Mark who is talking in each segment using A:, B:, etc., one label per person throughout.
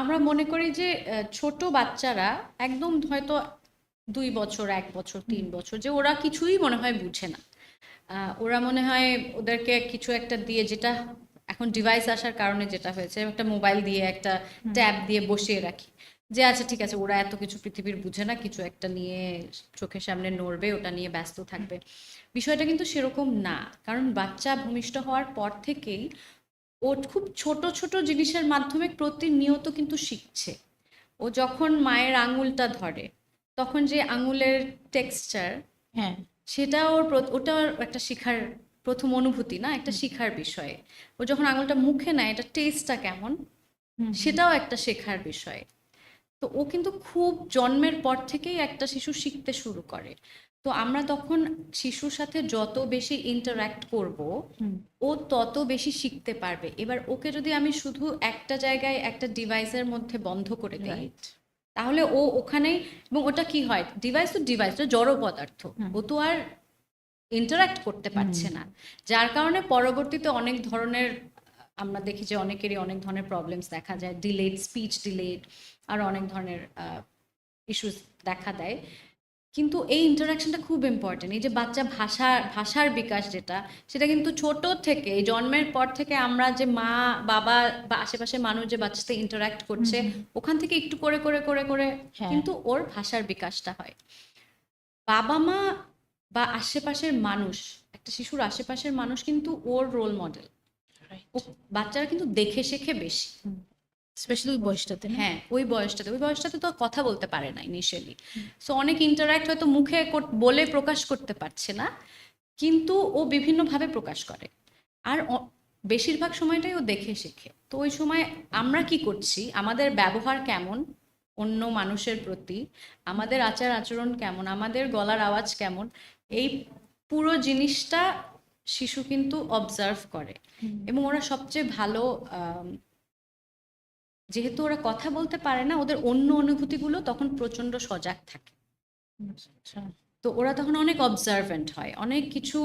A: আমরা মনে করি যে ছোট বাচ্চারা একদম হয়তো দুই বছর এক বছর তিন বছর যে ওরা কিছুই মনে হয় বুঝে না। ওরা মনে হয় ওদেরকে কিছু একটা দিয়ে যেটা এখন ডিভাইস আসার কারণে যেটা হয়েছে একটা মোবাইল দিয়ে একটা ট্যাব দিয়ে বসিয়ে রাখি। যে আচ্ছা ঠিক আছে ওরা এত কিছু পৃথিবীর বুঝে না কিছু একটা নিয়ে চোখের সামনে নড়বে ওটা নিয়ে ব্যস্ত থাকবে। বিষয়টা কিন্তু সেরকম না। কারণ বাচ্চা ভূমিষ্ঠ হওয়ার পর থেকেই ও খুব ছোট ছোট জিনিসের মাধ্যমে প্রতিনিয়ত কিন্তু শিখছে। ও যখন মায়ের আঙুলটা ধরে তখন যে আঙুলের টেক্সচার
B: হ্যাঁ।
A: সেটা ওর ওটা একটা শিখার প্রথম অনুভূতি না একটা শিখার বিষয়। ও যখন আঙুলটা মুখে নেয় এটা টেস্টটা কেমন? সেটাও একটা শেখার বিষয়। তো ও কিন্তু খুব জন্মের পর থেকেই একটা শিশু শিখতে শুরু করে। তো আমরা তখন শিশুর সাথে যত বেশি ইন্টারাক্ট করব ও তত বেশি শিখতে পারবে। এবার ওকে যদি আমি শুধু একটা জায়গায় একটা ডিভাইসের মধ্যে বন্ধ করে দিই তাহলে ও ওখানেই এবং ওটা কি হয়? ডিভাইস তো ডিভাইস তো জড় পদার্থ। ও তো আর ইন্টারাক্ট করতে পারছে না। যার কারণে পরবর্তীতে অনেক ধরনের আমরা দেখি যে অনেকেরই অনেক ধরনের প্রবলেমস দেখা যায় ডিলেড স্পিচ ডিলেড আর অনেক ধরনের ইস্যুস দেখা দেয়। কিন্তু এই ইন্টারাকশনটা খুব ইম্পর্টেন্ট এই যে বাচ্চা ভাষা ভাষার বিকাশ যেটা সেটা কিন্তু ছোট থেকে এই জন্মের পর থেকে আমরা যে মা বাবা বা আশেপাশে মানুষ যে বাচ্চার সাথে ইন্টারাক্ট করছে ওখান থেকে একটু করে করে করে করে
B: হ্যাঁ।
A: কিন্তু ওর ভাষার বিকাশটা হয়। বাবা মা বা আশেপাশের মানুষ একটা শিশুর আশেপাশের মানুষ কিন্তু ওর রোল মডেল বাচ্চারা কিন্তু দেখে শেখে বেশি।
B: স্পেশালি ওই বয়সটাতে
A: হ্যাঁ ওই বয়সটাতে। ওই বয়সটাতে তো কথা বলতে পারে না ইনিশিয়ালি সো অনেক ইন্টারাক্ট হয়তো মুখে বলে প্রকাশ করতে পারছে না কিন্তু ও বিভিন্নভাবে প্রকাশ করে। আর বেশিরভাগ সময়টাই ও দেখে শেখে। তো ওই সময় আমরা কি করছি? আমাদের ব্যবহার কেমন? অন্য মানুষের প্রতি? আমাদের আচার আচরণ কেমন? আমাদের গলার আওয়াজ কেমন? এই পুরো জিনিসটা শিশু কিন্তু অবজার্ভ করে। এবং ওরা সবচেয়ে ভালো যেহেতু ওরা কথা বলতে পারে না ওদের অন্য অনুভূতিগুলো তখন প্রচণ্ড সজাগ থাকে।
B: আচ্ছা।
A: তো ওরা তখন অনেক অবজারভেন্ট হয় অনেক কিছু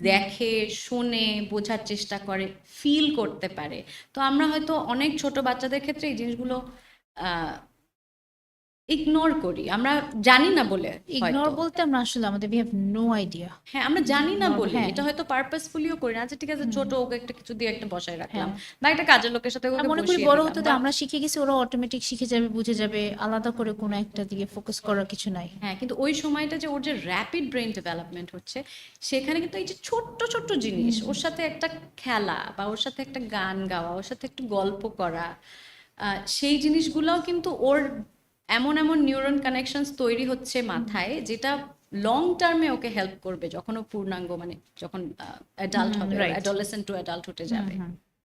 A: দেখে শোনে বোঝার চেষ্টা করে ফিল করতে পারে। তো আমরা হয়তো অনেক ছোট বাচ্চাদের ক্ষেত্রে এই জিনিসগুলো ইগনোর করি। আমরা জানি না বলে
B: ইগনোর বলতে আমরা আসলে আমাদের উই হ্যাভ নো আইডিয়া
A: হ্যাঁ আমরা জানি না বলে।
B: হ্যাঁ।
A: এটা হয়তো পারপাসফুলিও করি না। আচ্ছা ঠিক আছে ছোট ওকে একটা কিছু দিয়ে একটা বসায় রাখলাম।
B: হ্যাঁ।
A: বা একটা কাজের লোকের সাথে ওকে
B: মনে করি বড় হতে আমরা শিখে গেছি ওরা অটোমেটিক শিখে যাবে বুঝে যাবে আলাদা করে কোনো একটা দিকে ফোকাস করার কিছু নাই।
A: হ্যাঁ কিন্তু ওই সময়টা যে ওর যে র্যাপিড ব্রেন ডেভেলপমেন্ট হচ্ছে সেখানে কিন্তু এই যে ছোট্ট ছোট্ট জিনিস ওর সাথে একটা খেলা বা ওর সাথে একটা গান গাওয়া ওর সাথে একটু গল্প করা আহ, সেই জিনিসগুলোও কিন্তু ওর এমন এমন নিউরন কানেকশনস তৈরি হচ্ছে মাথায় যেটা লং টার্মে ওকে হেল্প করবে যখন ও পূর্ণাঙ্গ মানে যখন অ্যাডাল্ট হবে. অ্যাডোলেসেন্ট টু অ্যাডাল্ট হতে যাবে।